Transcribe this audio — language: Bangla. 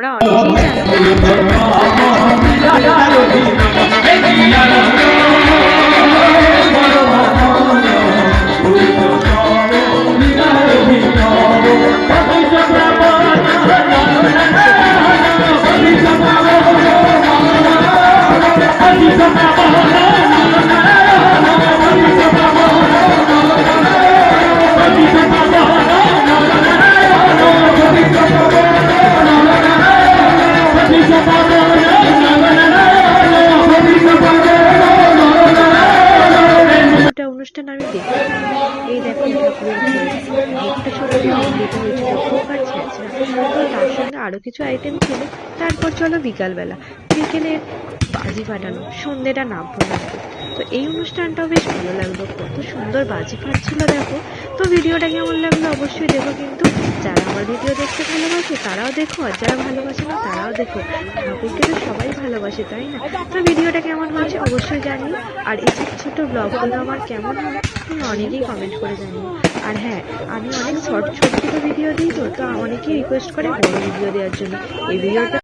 তোমরা অনেকেই জানো অনুষ্ঠান আমি দেখি এই দেখো ঠাকুরের একটা ছোট হয়েছে তো তার সঙ্গে আরও কিছু আইটেম ছিল। তারপর চলো বিকালবেলা। বিকেলে বাজি ফাটানো সন্ধ্যেটা নামবো নাকি তো এই অনুষ্ঠানটাও বেশ ভালো লাগল। কত সুন্দর বাজি ফাটছিল দেখো। তো ভিডিওটা কেমন লাগল অবশ্যই দেখো কিন্তু যারা আমার ভিডিও দেখতে ভালোবাসে তারাও দেখো, আর যারা ভালোবাসে না তারাও দেখো। ঠাকুরকে তো সবাই ভালোবাসে, তাই না? তো ভিডিওটা কেমন হয়েছে অবশ্যই জানিও। আর এই ছোট ব্লগগুলো আমার কেমন হয় তুমি অনেকেই কমেন্ট করে জানিও। আর হ্যাঁ আমি অনেক শর্ট ছোট ছোট ভিডিও দিই তো তো অনেকেই রিকোয়েস্ট করে বড় ভিডিও দেওয়ার জন্য। এই ভিডিওটা